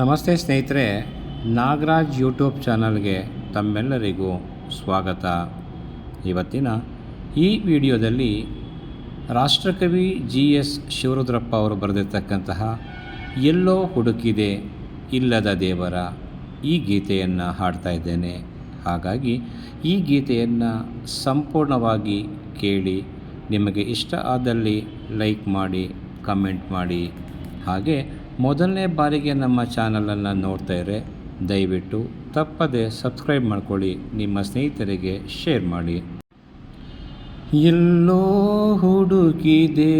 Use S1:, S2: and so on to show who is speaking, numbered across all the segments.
S1: ನಮಸ್ತೆ ಸ್ನೇಹಿತರೆ, ನಾಗರಾಜ್ ಯೂಟ್ಯೂಬ್ ಚಾನಲ್ಗೆ ತಮ್ಮೆಲ್ಲರಿಗೂ ಸ್ವಾಗತ. ಇವತ್ತಿನ ಈ ವಿಡಿಯೋದಲ್ಲಿ ರಾಷ್ಟ್ರಕವಿ ಜಿ ಎಸ್ ಶಿವರುದ್ರಪ್ಪ ಅವರು ಬರೆದಿರ್ತಕ್ಕಂತಹ ಎಲ್ಲೋ ಹುಡುಕಿದೆ ಇಲ್ಲದ ದೇವರ ಈ ಗೀತೆಯನ್ನು ಹಾಡ್ತಾ ಇದ್ದೇನೆ. ಹಾಗಾಗಿ ಈ ಗೀತೆಯನ್ನು ಸಂಪೂರ್ಣವಾಗಿ ಕೇಳಿ ನಿಮಗೆ ಇಷ್ಟ ಆದಲ್ಲಿ ಲೈಕ್ ಮಾಡಿ, ಕಮೆಂಟ್ ಮಾಡಿ, ಹಾಗೆ ಮೊದಲನೇ ಬಾರಿಗೆ ನಮ್ಮ ಚಾನಲನ್ನು ನೋಡ್ತಾ ಇದ್ರೆ ದಯವಿಟ್ಟು ತಪ್ಪದೆ ಸಬ್ಸ್ಕ್ರೈಬ್ ಮಾಡ್ಕೊಳ್ಳಿ, ನಿಮ್ಮ ಸ್ನೇಹಿತರಿಗೆ ಶೇರ್ ಮಾಡಿ. ಎಲ್ಲೋ ಹುಡುಕಿದೆ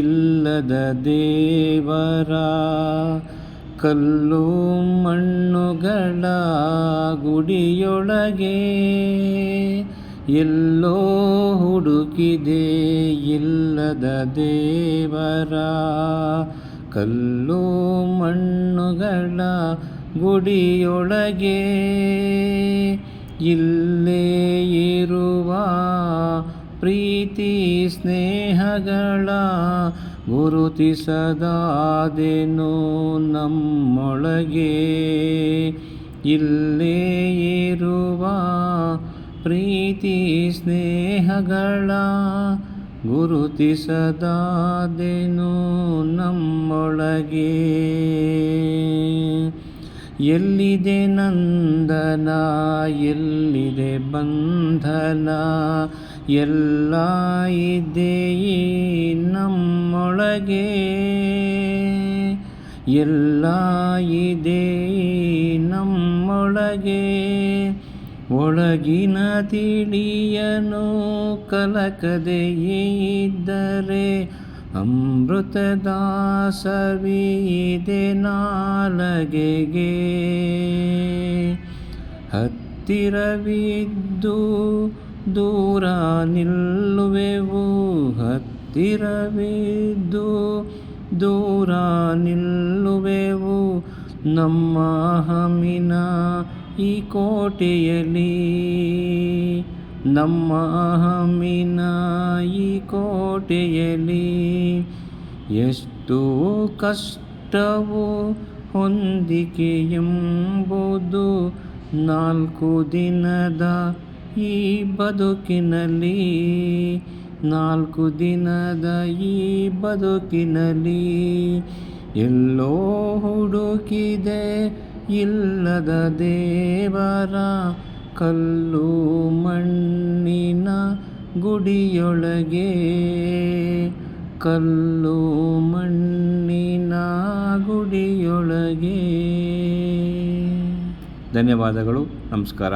S1: ಇಲ್ಲದ ದೇವರ, ಕಲ್ಲು ಮಣ್ಣುಗಳ ಗುಡಿಯೊಳಗೆ. ಎಲ್ಲೋ ಹುಡುಕಿದೆ ಇಲ್ಲದ ದೇವರ ಕಲ್ಲು ಮಣ್ಣುಗಳ ಗುಡಿಯೊಳಗೆ ಇಲ್ಲೇ ಇರುವ ಪ್ರೀತಿ ಸ್ನೇಹಗಳ ಗುರುತಿಸದಾದೆನು ನಮ್ಮೊಳಗೆ. ಇಲ್ಲೇ ಇರುವ ಪ್ರೀತಿ ಸ್ನೇಹಗಳ ಗುರುತಿಸದಾದೆನು ನಮ್ಮೊಳಗೆ ಎಲ್ಲಿದೆ ನಂದನ, ಎಲ್ಲಿದೆ ಬಂಧನ, ಎಲ್ಲ ಇದೆಯೇ ನಮ್ಮೊಳಗೆ. ಎಲ್ಲ ಇದೆ ನಮ್ಮೊಳಗೆ. ಒಳಗಿನ ತಿಳಿಯನು, ಕಲಕದೆಯೇ ಇದ್ದರೆ ಅಮೃತದ ಸವಿದೆ ನಾಲಗೆಗೆ. ಹತ್ತಿರವಿದ್ದು ದೂರ ನಿಲ್ಲುವೆವು ಹತ್ತಿರವಿದ್ದು ದೂರ ನಿಲ್ಲುವೆವು. ನಮ್ಮ ಹಮಿನ ಈ ಕೋಟೆಯಲ್ಲಿ ನಮ್ಮ ಹಮ್ಮಿನ ಈ ಕೋಟೆಯಲ್ಲಿ ಎಷ್ಟು ಕಷ್ಟವು ಹೊಂದಿಕೆ ಎಂಬುದು ನಾಲ್ಕು ದಿನದ ಈ ಬದುಕಿನಲ್ಲಿ, ನಾಲ್ಕು ದಿನದ ಈ ಬದುಕಿನಲ್ಲಿ ಎಲ್ಲೋ ಹುಡುಕಿದೆ ಇಲ್ಲದ ದೇವರ ಕಲ್ಲು ಮಣ್ಣಿನ ಗುಡಿಯೊಳಗೆ ಕಲ್ಲು ಮಣ್ಣಿನ ಗುಡಿಯೊಳಗೆ. ಧನ್ಯವಾದಗಳು ನಮಸ್ಕಾರ.